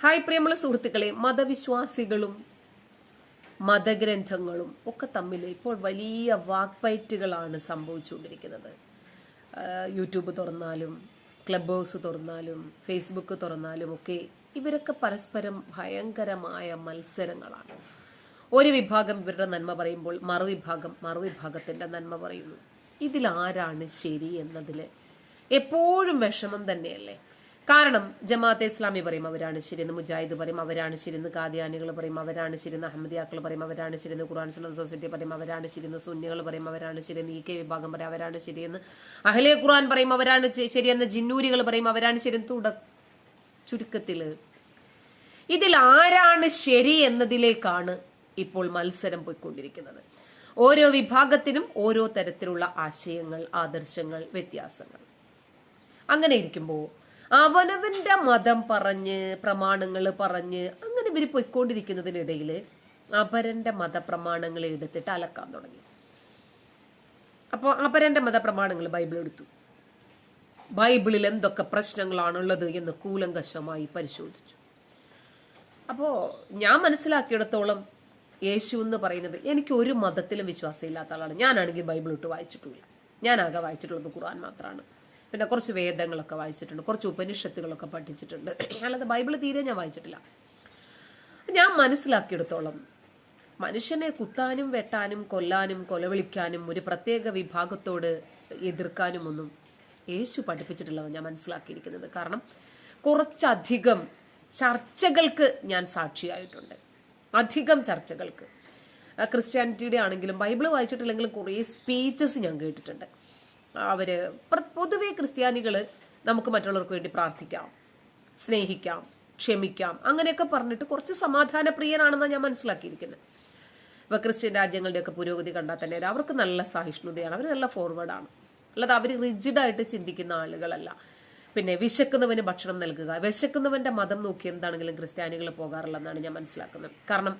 Hi പ്രിയമുള്ള സുഹൃത്തുക്കളെ മതവിശ്വാസികളും മതഗ്രന്ഥങ്ങളും ഒക്കെ തമ്മിൽ ഇപ്പോൾ വലിയ വാക്പയറ്റുകളാണ് സംഭവിച്ചുകൊണ്ടിരിക്കുന്നത്. യൂട്യൂബ് തുറന്നാലും ക്ലബ് ഹൗസ് തുറന്നാലും ഫേസ്ബുക്ക് തുറന്നാലും ഒക്കെ ഇവരൊക്കെ പരസ്പരം ഭയങ്കരമായ മത്സരങ്ങളാണ്. ഒരു വിഭാഗം ഇവരുടെ നന്മ പറയുമ്പോൾ മറുവിഭാഗം മറുവിഭാഗത്തിന്റെ നന്മ പറയുന്നു. ഇതിൽ ആരാണ് ശരി എന്നതിൽ എപ്പോഴും വിഷമം തന്നെയല്ലേ? കാരണം ജമാഅത്തെ ഇസ്ലാമി പറയും അവരാണ് ശരിയെന്ന് മുജാഹിദ് പറയും അവരാണ് ശരിയെന്ന് കാദിയാനികൾ പറയും അവരാണ് ശരിയെന്ന് അഹമ്മദിയാക്കൾ പറയും അവരാണ് ശരിയെന്ന് ഖുർആൻ സുന്നത്ത് സൊസൈറ്റി പറയും അവരാണ് ശരിയെന്ന് സുന്നികൾ പറയും അവരാണ് ശരിയെന്ന് ഇ കെ വിഭാഗം പറയും അവരാണ് ശരിയെന്ന് അഹ്ലെ ഖുർആൻ പറയും അവരാണ് ശരി ശരിയെന്ന് ജിന്നൂരികൾ പറയും അവരാണ് ശരിയെന്ന് തുട ചുരുക്കത്തിൽ. ഇതിൽ ആരാണ് ശരി എന്നതിലേക്കാണ് ഇപ്പോൾ മത്സരം പോയിക്കൊണ്ടിരിക്കുന്നത്. ഓരോ വിഭാഗത്തിനും ഓരോ തരത്തിലുള്ള ആശയങ്ങൾ ആദർശങ്ങൾ വ്യത്യാസങ്ങൾ. അങ്ങനെ ഇരിക്കുമ്പോൾ അവനവന്റെ മതം പറഞ്ഞ് പ്രമാണങ്ങൾ പറഞ്ഞ് അങ്ങനെ ഇവർ പൊയ്ക്കൊണ്ടിരിക്കുന്നതിനിടയിൽ അപരന്റെ മതപ്രമാണങ്ങൾ എടുത്തിട്ട് അലക്കാൻ തുടങ്ങി. അപ്പോൾ അപരന്റെ മതപ്രമാണങ്ങൾ ബൈബിൾ എടുത്തു. ബൈബിളിൽ എന്തൊക്കെ പ്രശ്നങ്ങളാണുള്ളത് എന്ന് കൂലങ്കശമായി പരിശോധിച്ചു. അപ്പോൾ ഞാൻ മനസ്സിലാക്കിയിടത്തോളം യേശു എന്ന് പറയുന്നത് എനിക്ക് ഒരു മതത്തിലും വിശ്വാസമില്ലാത്ത ആളാണ്. ഞാനാണെങ്കിൽ ബൈബിൾ ഇട്ട് വായിച്ചിട്ടില്ല. ഞാനാകെ വായിച്ചിട്ടുള്ളത് ഖുർആൻ മാത്രമാണ് പിന്നെ കുറച്ച് വേദങ്ങളൊക്കെ വായിച്ചിട്ടുണ്ട് കുറച്ച് ഉപനിഷത്തുകളൊക്കെ പഠിച്ചിട്ടുണ്ട്. അല്ലാതെ ബൈബിൾ തീരെ ഞാൻ വായിച്ചിട്ടില്ല. ഞാൻ മനസ്സിലാക്കിയെടുത്തോളം മനുഷ്യനെ കുത്താനും വെട്ടാനും കൊല്ലാനും കൊലവിളിക്കാനും ഒരു പ്രത്യേക വിഭാഗത്തോട് എതിർക്കാനും ഒന്നും യേശു പഠിപ്പിച്ചിട്ടില്ലെന്ന് ഞാൻ മനസ്സിലാക്കിയിരിക്കുന്നത്. കാരണം കുറച്ചധികം ചർച്ചകൾക്ക് ഞാൻ സാക്ഷിയായിട്ടുണ്ട്. അധികം ചർച്ചകൾക്ക്. ക്രിസ്ത്യാനിറ്റിയുടെ ആണെങ്കിലും ബൈബിൾ വായിച്ചിട്ടില്ലെങ്കിലും കുറേ സ്പീച്ചസ് ഞാൻ കേട്ടിട്ടുണ്ട്. അവർ പൊതുവേ ക്രിസ്ത്യാനികൾ നമുക്ക് മറ്റുള്ളവർക്ക് വേണ്ടി പ്രാർത്ഥിക്കാം സ്നേഹിക്കാം ക്ഷമിക്കാം അങ്ങനെയൊക്കെ പറഞ്ഞിട്ട് കുറച്ച് സമാധാന പ്രിയനാണെന്നാണ് ഞാൻ മനസ്സിലാക്കിയിരിക്കുന്നത്. ഇപ്പൊ ക്രിസ്ത്യൻ രാജ്യങ്ങളുടെയൊക്കെ പുരോഗതി കണ്ടാൽ തന്നെ അവർക്ക് നല്ല സഹിഷ്ണുതയാണ് അവർ നല്ല ഫോർവേഡാണ് അല്ലാതെ അവർ റിജിഡായിട്ട് ചിന്തിക്കുന്ന ആളുകളല്ല. പിന്നെ വിശക്കുന്നവന് ഭക്ഷണം നൽകുക വിശക്കുന്നവന്റെ മതം നോക്കി എന്താണെങ്കിലും ക്രിസ്ത്യാനികൾ പോകാറില്ലെന്നാണ് ഞാൻ മനസ്സിലാക്കുന്നത്. കാരണം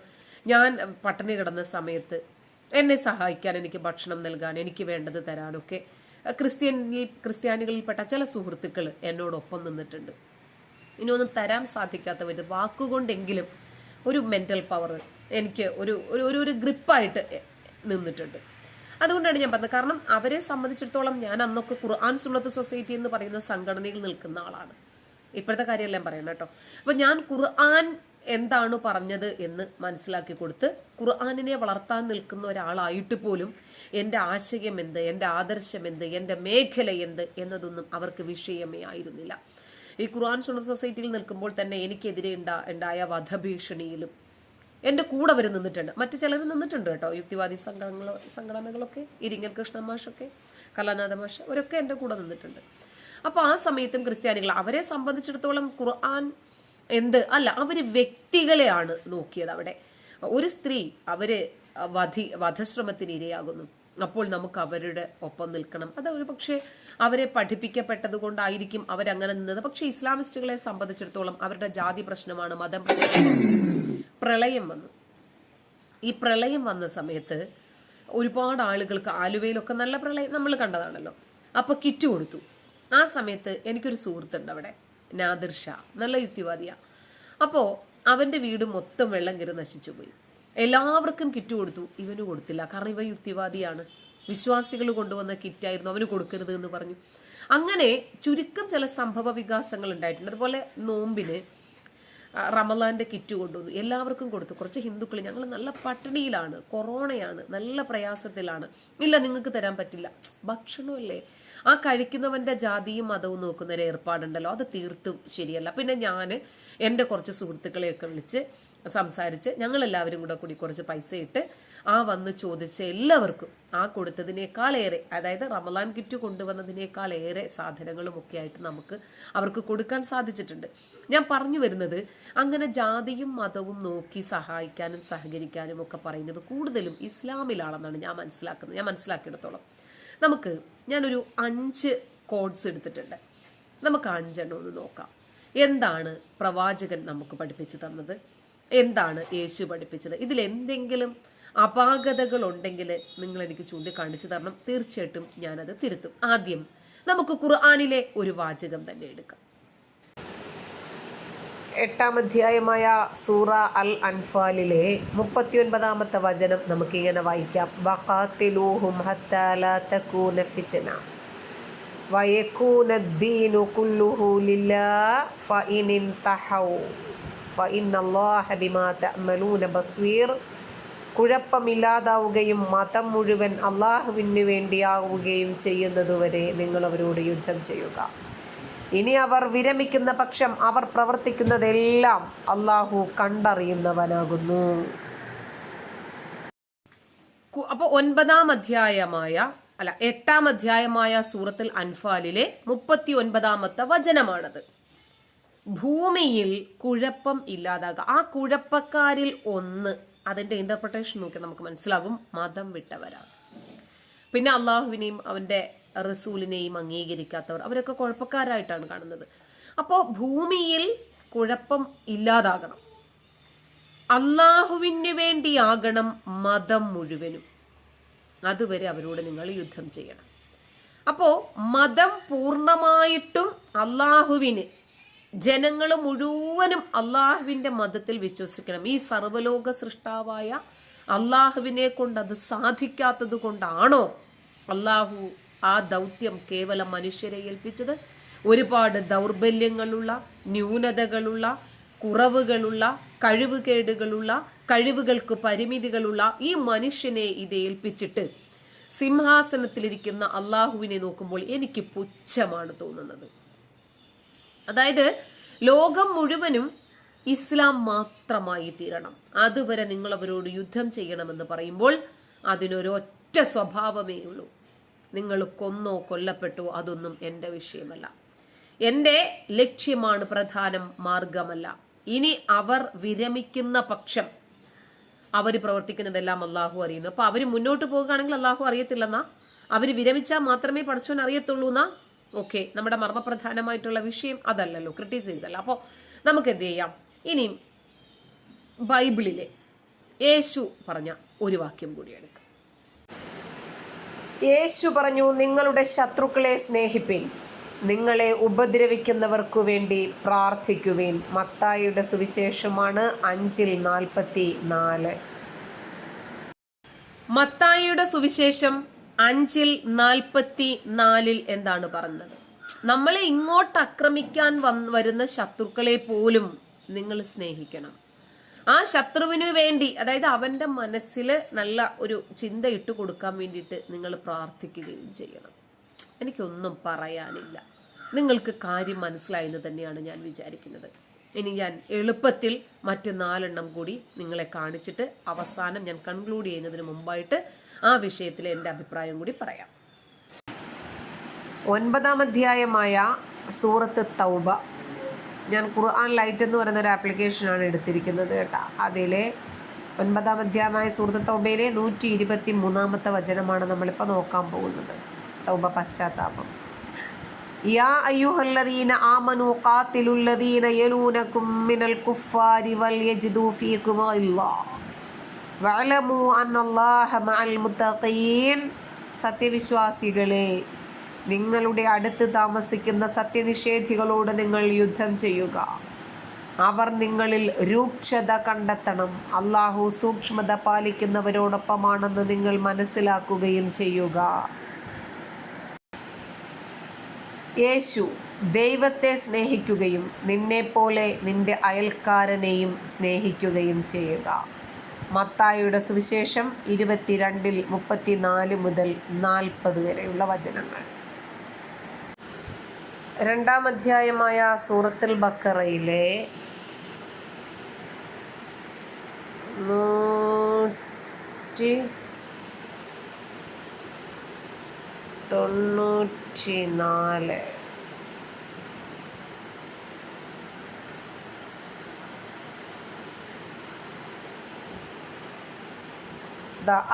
ഞാൻ പട്ടിണി കിടന്ന സമയത്ത് എന്നെ സഹായിക്കാൻ എനിക്ക് ഭക്ഷണം നൽകാൻ എനിക്ക് വേണ്ടത് തരാനൊക്കെ ക്രിസ്ത്യനിൽ ക്രിസ്ത്യാനികളിൽപ്പെട്ട ചില സുഹൃത്തുക്കൾ എന്നോടൊപ്പം നിന്നിട്ടുണ്ട്. ഇനിയൊന്നും തരാൻ സാധിക്കാത്തവർ വാക്കുകൊണ്ടെങ്കിലും ഒരു മെന്റൽ പവർ എനിക്ക് ഒരു ഒരു ഒരു ഗ്രിപ്പായിട്ട് നിന്നിട്ടുണ്ട്. അതുകൊണ്ടാണ് ഞാൻ പറഞ്ഞത്. കാരണം അവരെ സംബന്ധിച്ചിടത്തോളം ഞാൻ അന്നൊക്കെ ഖുർആൻ സുന്നത്ത് സൊസൈറ്റി എന്ന് പറയുന്ന സംഘടനയിൽ നിൽക്കുന്ന ആളാണ്. ഇപ്പോഴത്തെ കാര്യമല്ല ഞാൻ പറയണം കേട്ടോ. അപ്പൊ ഞാൻ ഖുർആൻ എന്താണ് പറഞ്ഞത് എന്ന് മനസ്സിലാക്കി കൊടുത്ത് ഖുർആാനിനെ വളർത്താൻ നിൽക്കുന്ന ഒരാളായിട്ട് പോലും എന്റെ ആശയം എന്ത് എന്റെ ആദർശം എന്ത് എന്റെ മേഖല എന്ത് എന്നതൊന്നും അവർക്ക് വിഷയമേ ആയിരുന്നില്ല. ഈ ഖുർആൻ സുണ സൊസൈറ്റിയിൽ നിൽക്കുമ്പോൾ തന്നെ എനിക്കെതിരെ ഉണ്ടാ ഉണ്ടായ വധഭീഷണിയിലും എന്റെ കൂടെ അവർ നിന്നിട്ടുണ്ട്. മറ്റു ചിലർ നിന്നിട്ടുണ്ട് കേട്ടോ. യുക്തിവാദി സംഘടനകളോ സംഘടനകളൊക്കെ ഇരിങ്ങൽ കൃഷ്ണ മാഷൊക്കെ കലാനാഥ മാഷ് അവരൊക്കെ എന്റെ കൂടെ നിന്നിട്ടുണ്ട്. അപ്പോൾ ആ സമയത്തും ക്രിസ്ത്യാനികൾ അവരെ സംബന്ധിച്ചിടത്തോളം ഖുർആൻ എന്ത്? അല്ല അവർ വ്യക്തികളെയാണ് നോക്കിയത് അവിടെ. ഒരു സ്ത്രീ അവർ വധി വധശ്രമത്തിന് ഇരയാകുന്നു. അപ്പോൾ നമുക്ക് അവരുടെ ഒപ്പം നിൽക്കണം. അത് ഒരു പക്ഷേ അവരെ പഠിപ്പിക്കപ്പെട്ടത് കൊണ്ടായിരിക്കും അവരങ്ങനെ നിന്നത്. പക്ഷെ ഇസ്ലാമിസ്റ്റുകളെ സംബന്ധിച്ചിടത്തോളം അവരുടെ ജാതി പ്രശ്നമാണ് മതം പ്രളയം വന്നു. ഈ പ്രളയം വന്ന സമയത്ത് ഒരുപാട് ആളുകൾക്ക് ആലുവയിലൊക്കെ നല്ല പ്രളയം നമ്മൾ കണ്ടതാണല്ലോ. അപ്പൊ കിറ്റ് കൊടുത്തു. ആ സമയത്ത് എനിക്കൊരു സുഹൃത്തുണ്ട് അവിടെ. നാദിർ ഷാ നല്ല യുക്തിവാദിയാ. അപ്പോ അവന്റെ വീട് മൊത്തം വെള്ളം കയറി നശിച്ചു പോയി. എല്ലാവർക്കും കിറ്റ് കൊടുത്തു. ഇവന് കൊടുത്തില്ല. കാരണം ഇവ യുക്തിവാദിയാണ്. വിശ്വാസികൾ കൊണ്ടുവന്ന കിറ്റായിരുന്നു അവന് കൊടുക്കരുത് എന്ന് പറഞ്ഞു. അങ്ങനെ ചുരുക്കം ചില സംഭവ വികാസങ്ങൾ ഉണ്ടായിട്ടുണ്ട്. അതുപോലെ നോമ്പിന് റമലാന്റെ കിറ്റ് കൊണ്ടുവന്നു. എല്ലാവർക്കും കൊടുത്തു. കുറച്ച് ഹിന്ദുക്കൾ ഞങ്ങൾ നല്ല പട്ടിണിയിലാണ്. കൊറോണയാണ്. നല്ല പ്രയാസത്തിലാണ്. ഇല്ല നിങ്ങൾക്ക് തരാൻ പറ്റില്ല. ഭക്ഷണമല്ലേ? ആ കഴിക്കുന്നവന്റെ ജാതിയും മതവും നോക്കുന്ന ഒരു ഏർപ്പാടുണ്ടല്ലോ. അത് തീർത്തും ശരിയല്ല. പിന്നെ ഞാൻ എന്റെ കുറച്ച് സുഹൃത്തുക്കളെയൊക്കെ വിളിച്ച് സംസാരിച്ച് ഞങ്ങളെല്ലാവരും കൂടെ കൂടി കുറച്ച് പൈസ ഇട്ട് ആ വന്ന് ചോദിച്ച എല്ലാവർക്കും ആ കൊടുത്തതിനേക്കാളേറെ അതായത് റമലാൻ കിറ്റ് കൊണ്ടുവന്നതിനേക്കാൾ ഏറെ സാധനങ്ങളും ഒക്കെ ആയിട്ട് നമുക്ക് അവർക്ക് കൊടുക്കാൻ സാധിച്ചിട്ടുണ്ട്. ഞാൻ പറഞ്ഞു വരുന്നത് അങ്ങനെ ജാതിയും മതവും നോക്കി സഹായിക്കാനും സഹകരിക്കാനും ഒക്കെ പറയുന്നത് കൂടുതലും ഇസ്ലാമിലാണെന്നാണ് ഞാൻ മനസ്സിലാക്കുന്നത്. ഞാൻ മനസ്സിലാക്കിയിടത്തോളം. നമുക്ക് ഞാനൊരു അഞ്ച് കോഡ്സ് എടുത്തിട്ടുണ്ട്. നമുക്ക് അഞ്ചെണ്ണം ഒന്ന് നോക്കാം. എന്താണ് പ്രവാചകൻ നമുക്ക് പഠിപ്പിച്ചു തന്നത്? എന്താണ് യേശു പഠിപ്പിച്ചത്? ഇതിൽ എന്തെങ്കിലും അപാകതകൾ ഉണ്ടെങ്കിൽ നിങ്ങൾ എനിക്ക് ചൂണ്ടിക്കാണിച്ചു തരണം. തീർച്ചയായിട്ടും ഞാനത് തിരുത്തും. ആദ്യം നമുക്ക് ഖുർആാനിലെ ഒരു വാചകം തന്നെ എടുക്കാം. എട്ടാം അധ്യായമായ സൂറ അൽ അൻഫാലിലെ മുപ്പത്തിയൊൻപതാമത്തെ വചനം നമുക്കിങ്ങനെ വായിക്കാം. കുല്ലുഹു ലില്ലാ തഹൗ ബിമാ തഅമലൂന ബസ്വീർ കുഴപ്പമില്ലാതാവുകയും മതം മുഴുവൻ അള്ളാഹുവിന് വേണ്ടിയാവുകയും ചെയ്യുന്നതുവരെ നിങ്ങൾ അവരോട് യുദ്ധം ചെയ്യുക. ഇനി അവർ വിരമിക്കുന്ന പക്ഷം അവർ പ്രവർത്തിക്കുന്നതെല്ലാം അള്ളാഹു കണ്ടറിയുന്നവനാകുന്നു. അപ്പോൾ ഒൻപതാം അധ്യായമായ അല്ല എട്ടാം അധ്യായമായ സൂറത്തിൽ അൻഫാലിലെ മുപ്പത്തി ഒൻപതാമത്തെ വചനമാണത്. ഭൂമിയിൽ കുഴപ്പം ഇല്ലാതാകുക. ആ കുഴപ്പക്കാരിൽ ഒന്ന് അതിന്റെ ഇന്റർപ്രിട്ടേഷൻ നോക്കി നമുക്ക് മനസ്സിലാകും മതം വിട്ടവരാണ്. പിന്നെ അള്ളാഹുവിനെയും അവന്റെ റസൂലിനെയും അംഗീകരിക്കാത്തവർ. അവരൊക്കെ കുഴപ്പക്കാരായിട്ടാണ് കാണുന്നത്. അപ്പോൾ ഭൂമിയിൽ കുഴപ്പം ഇല്ലാതാകണം. അള്ളാഹുവിന് വേണ്ടിയാകണം മതം മുഴുവനും. അതുവരെ അവരോട് നിങ്ങൾ യുദ്ധം ചെയ്യണം. അപ്പോൾ മതം പൂർണമായിട്ടും അള്ളാഹുവിന് ജനങ്ങൾ മുഴുവനും അള്ളാഹുവിന്റെ മതത്തിൽ വിശ്വസിക്കണം. ഈ സർവലോക സൃഷ്ടാവായ അള്ളാഹുവിനെ കൊണ്ട് അത് സാധിക്കാത്തത് കൊണ്ടാണോ അള്ളാഹു ആ ദൗത്യം കേവലം മനുഷ്യരെ ഏൽപ്പിച്ചത്. ഒരുപാട് ദൗർബല്യങ്ങളുള്ള ന്യൂനതകളുള്ള കുറവുകളുള്ള കഴിവുകേടുകളുള്ള കഴിവുകൾക്ക് പരിമിതികളുള്ള ഈ മനുഷ്യനെ ഇത് ഏൽപ്പിച്ചിട്ട് സിംഹാസനത്തിലിരിക്കുന്ന അള്ളാഹുവിനെ നോക്കുമ്പോൾ എനിക്ക് പുച്ഛമാണ് തോന്നുന്നത്. അതായത് ലോകം മുഴുവനും ഇസ്ലാം മാത്രമായി തീരണം. അതുവരെ നിങ്ങൾ അവരോട് യുദ്ധം ചെയ്യണമെന്ന് പറയുമ്പോൾ അതിനൊരൊറ്റ സ്വഭാവമേ ഉള്ളൂ. നിങ്ങൾ കൊന്നോ കൊല്ലപ്പെട്ടോ അതൊന്നും എന്റെ വിഷയമല്ല. എന്റെ ലക്ഷ്യമാണ് പ്രധാനം മാർഗമല്ല. ഇനി അവർ വിരമിക്കുന്ന പക്ഷം അവർ പ്രവർത്തിക്കുന്നതെല്ലാം അള്ളാഹു അറിയുന്നു. അപ്പൊ അവർ മുന്നോട്ട് പോകുകയാണെങ്കിൽ അള്ളാഹു അറിയത്തില്ലെന്നാ? അവർ വിരമിച്ചാൽ മാത്രമേ പഠിച്ചോൻ അറിയത്തുള്ളൂ എന്നാ ഓക്കെ നമ്മുടെ മർമ്മപ്രധാനമായിട്ടുള്ള വിഷയം അതല്ലല്ലോ ക്രിട്ടിസൈസ് അല്ല. അപ്പോൾ നമുക്ക് എന്ത് ചെയ്യാം? ഇനിയും ബൈബിളിലെ യേശു പറഞ്ഞ ഒരു വാക്യം കൂടി എടുക്കാം. യേശു പറഞ്ഞു നിങ്ങളുടെ ശത്രുക്കളെ സ്നേഹിപ്പിൻ. നിങ്ങളെ ഉപദ്രവിക്കുന്നവർക്കു വേണ്ടി പ്രാർത്ഥിക്കുവിൻ. മത്തായിയുടെ സുവിശേഷമാണ് അഞ്ചിൽ നാൽപ്പത്തി നാല് മത്തായിയുടെ സുവിശേഷം അഞ്ചിൽ നാൽപ്പത്തി നാലിൽ എന്താണ് പറഞ്ഞത്? നമ്മളെ ഇങ്ങോട്ട് ആക്രമിക്കാൻ വന്ന് വരുന്ന ശത്രുക്കളെ പോലും നിങ്ങൾ സ്നേഹിക്കണം. ആ ശത്രുവിനു വേണ്ടി അതായത് അവന്റെ മനസ്സിൽ നല്ല ഒരു ചിന്ത ഇട്ട് കൊടുക്കാൻ വേണ്ടിയിട്ട് നിങ്ങൾ പ്രാർത്ഥിക്കുകയും ചെയ്യണം. എനിക്കൊന്നും പറയാനില്ല. നിങ്ങൾക്ക് കാര്യം മനസ്സിലായെന്ന് തന്നെയാണ് ഞാൻ വിചാരിക്കുന്നത്. ഇനി ഞാൻ എളുപ്പത്തിൽ മറ്റ് നാലെണ്ണം കൂടി നിങ്ങളെ കാണിച്ചിട്ട് അവസാനം ഞാൻ കൺക്ലൂഡ് ചെയ്യുന്നതിന് മുമ്പായിട്ട് ആ വിഷയത്തിൽ എന്റെ അഭിപ്രായം കൂടി പറയാം. ഒൻപതാം അധ്യായമായ സൂറത്ത് തൗബ. ഞാൻ ഖുർആൻ ലൈറ്റ് എന്ന് പറയുന്ന ഒരു ആപ്ലിക്കേഷനാണ് എടുത്തിരിക്കുന്നത് കേട്ടോ. അതിലെ ഒൻപതാം അധ്യായമായ സുഹൃത്ത് തൗബയിലെ നൂറ്റി ഇരുപത്തി മൂന്നാമത്തെ വചനമാണ് നമ്മളിപ്പോൾ നോക്കാൻ പോകുന്നത്. തൗബ പശ്ചാത്താപം. യാ അയ്യുഹല്ലദീന ആമനു ഖാത്തിലുല്ലദീന യലൂനകും മിനൽ കുഫാരി വൽ യജ്ദു ഫീകും വഅലമു അന്നല്ലാഹ മഅൽ മുത്തഖീൻ. സത്യവിശ്വാസികളെ നിങ്ങളുടെ അടുത്ത് താമസിക്കുന്ന സത്യനിഷേധികളോട് നിങ്ങൾ യുദ്ധം ചെയ്യുക. അവർ നിങ്ങളിൽ രൂക്ഷത കണ്ടെത്തണം. അള്ളാഹു സൂക്ഷ്മത പാലിക്കുന്നവരോടൊപ്പമാണെന്ന് നിങ്ങൾ മനസ്സിലാക്കുകയും ചെയ്യുക. യേശു ദൈവത്തെ സ്നേഹിക്കുകയും നിന്നെപ്പോലെ നിന്റെ അയൽക്കാരനെയും സ്നേഹിക്കുകയും ചെയ്യുക. മത്തായിയുടെ സുവിശേഷം ഇരുപത്തിരണ്ടിൽ മുപ്പത്തിനാല് മുതൽ നാൽപ്പത് വരെയുള്ള വചനങ്ങൾ. രണ്ടാം അധ്യായമായ സൂറത്തുൽ ബക്കറയിലെ നൂറ്റി തൊണ്ണൂറ്റി നാല്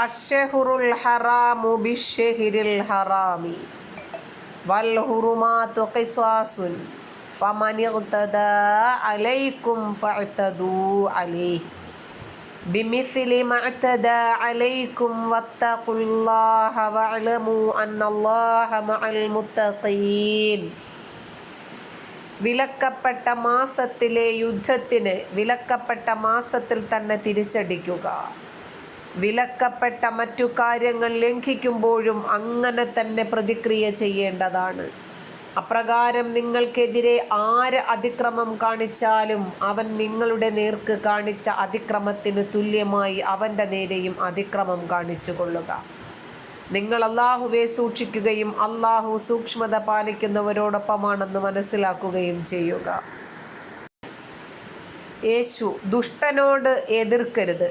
അഷഹുറുൽ ഹറാമു ബിഷഹിരിൽ ഹറാമി. വൽ ഹുറുമാതു ഖിസ്വാസുൻ ഫമൻ ഇഗ്തദാ അലൈക്കും ഫഅതദൂ അലൈഹി بمثل ما اعتدى عليكم واتقوا الله واعلموا أن الله مع المتقين വിലക്കപ്പെട്ട മാസത്തിലെ യുദ്ധത്തിന് വിലക്കപ്പെട്ട മാസത്തിൽ തന്നെ തിരിച്ചടിക്കുക വിലക്കപ്പെട്ട മറ്റു കാര്യങ്ങൾ ലംഘിക്കുമ്പോഴും അങ്ങനെ തന്നെ പ്രതിക്രിയ ചെയ്യേണ്ടതാണ്. അപ്രകാരം നിങ്ങൾക്കെതിരെ ആര് അതിക്രമം കാണിച്ചാലും അവൻ നിങ്ങളുടെ നേർക്ക് കാണിച്ച അതിക്രമത്തിന് തുല്യമായി അവന്റെ നേരെയും അതിക്രമം കാണിച്ചു കൊള്ളുക നിങ്ങൾ അള്ളാഹുവെ സൂക്ഷിക്കുകയും അള്ളാഹു സൂക്ഷ്മത പാലിക്കുന്നവരോടൊപ്പമാണെന്ന് മനസ്സിലാക്കുകയും ചെയ്യുക. യേശു ദുഷ്ടനോട് എതിർക്കരുത്.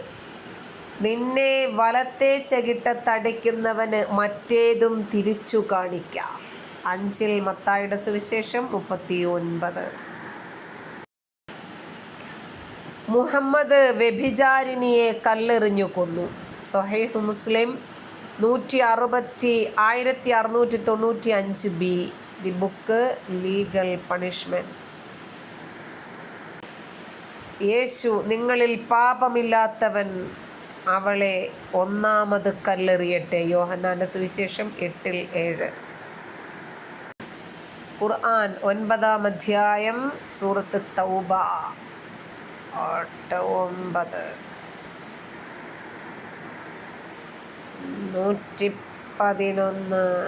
നിന്നെ വലത്തെ ചകിട്ടത്തടിക്കുന്നവന് മറ്റേതും തിരിച്ചു കാണിക്കാം. അഞ്ചിൽ മത്തായുടെ സുവിശേഷം മുപ്പത്തി ഒൻപത് മുഹമ്മദ് വ്യഭിചാരിണിയെ കല്ലെറിഞ്ഞു കൊന്നു. സൊഹൈഹ് മുസ്ലിം നൂറ്റി അറുപത്തി ആയിരത്തി അറുന്നൂറ്റി തൊണ്ണൂറ്റി അഞ്ച് by the book legal punishments യേശു നിങ്ങളിൽ പാപമില്ലാത്തവൻ അവളെ ഒന്നാമത് കല്ലെറിയട്ടെ. യോഹന്നാന്റെ സുവിശേഷം എട്ടിൽ ഏഴ്. ഖുർആൻ ഒൻപതാം അധ്യായം സൂറത്ത് തൗബ ഒമ്പത്. നൂറ്റി പതിനൊന്ന്.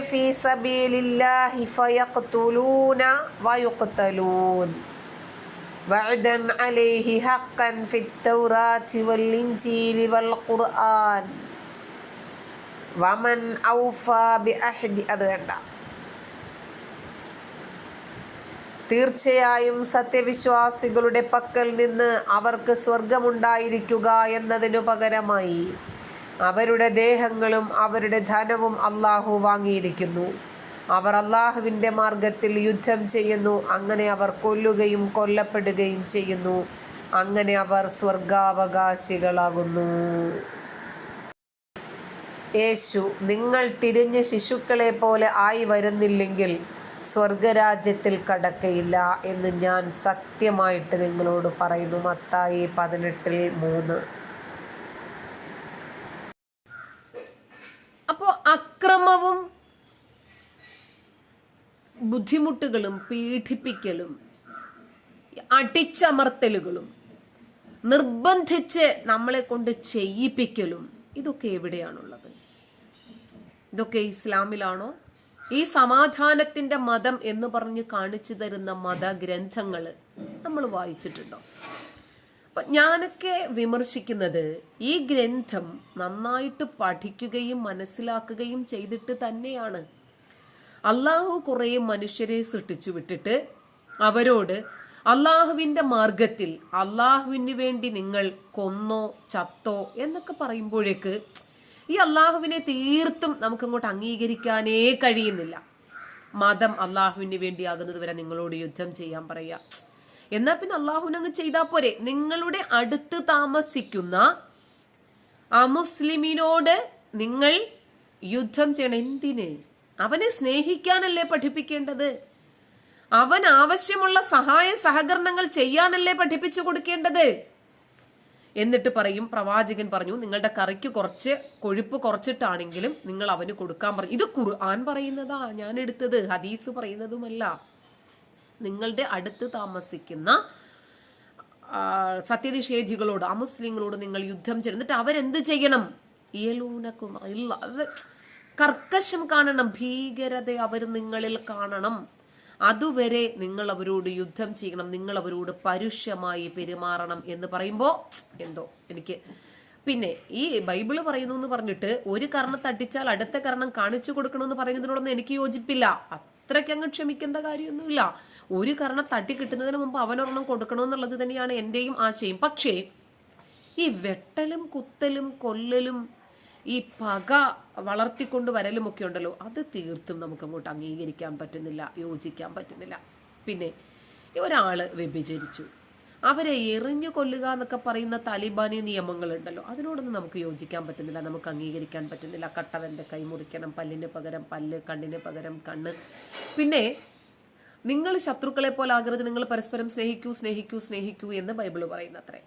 في سبيل الله فيقتلون ويقتلون وعدا عليه حقا في التوراة والإنجيل والقرآن ومن أوفى بأحد അത് തീർച്ചയായും സത്യവിശ്വാസികളുടെ പക്കൽ നിന്ന് അവർക്ക് സ്വർഗമുണ്ടായിരിക്കുക എന്നതിനു പകരമായി അവരുടെ ദേഹങ്ങളും അവരുടെ ധനവും അള്ളാഹു വാങ്ങിയിരിക്കുന്നു. അവർ അള്ളാഹുവിന്റെ മാർഗത്തിൽ യുദ്ധം ചെയ്യുന്നു. അങ്ങനെ അവർ കൊല്ലുകയും കൊല്ലപ്പെടുകയും ചെയ്യുന്നു. അങ്ങനെ അവർ സ്വർഗാവകാശികളാകുന്നു. യേശു നിങ്ങൾ തിരിഞ്ഞ് ശിശുക്കളെ പോലെ ആയി വരുന്നില്ലെങ്കിൽ സ്വർഗരാജ്യത്തിൽ കടക്കയില്ല എന്ന് ഞാൻ സത്യമായിട്ട് നിങ്ങളോട് പറയുന്നു. മത്തായി പതിനെട്ടിൽ മൂന്ന്. അപ്പോൾ അക്രമവും ബുദ്ധിമുട്ടുകളും പീഡിപ്പിക്കലും അടിച്ചമർത്തലുകളും നിർബന്ധിച്ച് നമ്മളെ കൊണ്ട് ചെയ്യിപ്പിക്കലും ഇതൊക്കെ എവിടെയാണുള്ളത്? ഇതൊക്കെ ഇസ്ലാമിലാണോ? ഈ സമാധാനത്തിന്റെ മതം എന്ന് പറഞ്ഞ് കാണിച്ചു തരുന്ന മതഗ്രന്ഥങ്ങൾ നമ്മൾ വായിച്ചിട്ടുണ്ടോ? അപ്പൊ ഞാനൊക്കെ വിമർശിക്കുന്നത് ഈ ഗ്രന്ഥം നന്നായിട്ട് പഠിക്കുകയും മനസ്സിലാക്കുകയും ചെയ്തിട്ട് തന്നെയാണ്. അള്ളാഹു കുറേ മനുഷ്യരെ സൃഷ്ടിച്ചു വിട്ടിട്ട് അവരോട് അള്ളാഹുവിന്റെ മാർഗത്തിൽ അള്ളാഹുവിന് വേണ്ടി നിങ്ങൾ കൊന്നോ ചത്തോ എന്നൊക്കെ പറയുമ്പോഴേക്ക് ഈ അള്ളാഹുവിനെ തീർത്തും നമുക്കിങ്ങോട്ട് അംഗീകരിക്കാനേ കഴിയുന്നില്ല. മതം അള്ളാഹുവിന് വേണ്ടിയാകുന്നത് വരെ നിങ്ങളോട് യുദ്ധം ചെയ്യാൻ പറയാ എന്നാൽ പിന്നെ അള്ളാഹുവിനങ്ങ് ചെയ്താൽ പോരെ. നിങ്ങളുടെ അടുത്ത് താമസിക്കുന്ന അമുസ്ലിമിനോട് നിങ്ങൾ യുദ്ധം ചെയ്യണം. എന്തിന്? അവനെ സ്നേഹിക്കാനല്ലേ പഠിപ്പിക്കേണ്ടത്? അവൻ ആവശ്യമുള്ള സഹായ സഹകരണങ്ങൾ ചെയ്യാനല്ലേ പഠിപ്പിച്ചു കൊടുക്കേണ്ടത്? എന്നിട്ട് പറയും പ്രവാചകൻ പറഞ്ഞു നിങ്ങളുടെ കറിക്ക് കുറച്ച് കൊഴുപ്പ് കുറച്ചിട്ടാണെങ്കിലും നിങ്ങൾ അവന് കൊടുക്കാൻ പറഞ്ഞു ഇത് ഖുർആൻ പറയുന്നതാ ഞാൻ എടുത്തത് ഹദീസ് പറയുന്നതുമല്ല. നിങ്ങളുടെ അടുത്ത് താമസിക്കുന്ന സത്യനിഷേധികളോട് അമുസ്ലിങ്ങളോട് നിങ്ങൾ യുദ്ധം ചെയ്യണം എന്നിട്ട് അവരെന്ത് ചെയ്യണം? ഇയലൂനക്കും ഇല്ല അത് കർക്കശം കാണണം ഭീകരത അവർ നിങ്ങളിൽ കാണണം. അതുവരെ നിങ്ങൾ അവരോട് യുദ്ധം ചെയ്യണം നിങ്ങൾ അവരോട് പരുഷമായി പെരുമാറണം എന്ന് പറയുമ്പോ എന്തോ എനിക്ക്. പിന്നെ ഈ ബൈബിൾ പറയുന്നു എന്ന് പറഞ്ഞിട്ട് ഒരു കർണം തട്ടിച്ചാൽ അടുത്ത കർണം കാണിച്ചു കൊടുക്കണമെന്ന് പറയുന്നതിനോടൊന്നും എനിക്ക് യോജിപ്പില്ല. അത്രയ്ക്ക് അങ്ങ് ക്ഷമിക്കേണ്ട കാര്യമൊന്നുമില്ല. ഒരു കർണം തട്ടി കിട്ടുന്നതിന് മുമ്പ് അവനൊരെണ്ണം കൊടുക്കണമെന്നുള്ളത് തന്നെയാണ് എന്റെയും ആശയം. പക്ഷേ ഈ വെട്ടലും കുത്തലും കൊല്ലലും ഈ പക വളർത്തിക്കൊണ്ട് വരലുമൊക്കെ ഉണ്ടല്ലോ അത് തീർത്തും നമുക്ക് അങ്ങോട്ട് അംഗീകരിക്കാൻ പറ്റുന്നില്ല യോജിക്കാൻ പറ്റുന്നില്ല. പിന്നെ ഒരാൾ വ്യഭിചരിച്ചു. അവരെ എറിഞ്ഞു കൊല്ലുക എന്നൊക്കെ പറയുന്ന താലിബാനി നിയമങ്ങളുണ്ടല്ലോ അതിനോടൊന്നും നമുക്ക് യോജിക്കാൻ പറ്റുന്നില്ല നമുക്ക് അംഗീകരിക്കാൻ പറ്റുന്നില്ല. കട്ടവന്റെ കൈ മുറിക്കണം പല്ലിന് പകരം പല്ല് കണ്ണിന് പകരം കണ്ണ്. പിന്നെ നിങ്ങൾ ശത്രുക്കളെ പോലെ ആകരുത് നിങ്ങൾ പരസ്പരം സ്നേഹിക്കൂ സ്നേഹിക്കൂ സ്നേഹിക്കൂ എന്ന് ബൈബിൾ പറയുന്നത്രേ.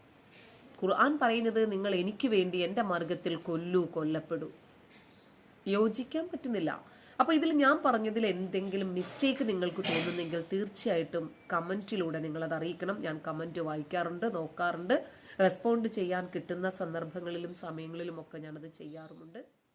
ഖുർആൻ പറയുന്നത് നിങ്ങൾ എനിക്ക് വേണ്ടി എന്റെ മാർഗത്തിൽ കൊല്ലൂ കൊല്ലപ്പെടൂ. യോജിക്കാൻ പറ്റുന്നില്ല. അപ്പൊ ഇതിൽ ഞാൻ പറഞ്ഞതിൽ എന്തെങ്കിലും മിസ്റ്റേക്ക് നിങ്ങൾക്ക് തോന്നുന്നെങ്കിൽ തീർച്ചയായിട്ടും കമന്റിലൂടെ നിങ്ങൾ അത് അറിയിക്കണം. ഞാൻ കമന്റ് വായിക്കാറുണ്ട് നോക്കാറുണ്ട്. റെസ്പോണ്ട് ചെയ്യാൻ കിട്ടുന്ന സന്ദർഭങ്ങളിലും സമയങ്ങളിലും ഒക്കെ ഞാനത് ചെയ്യാറുമുണ്ട്.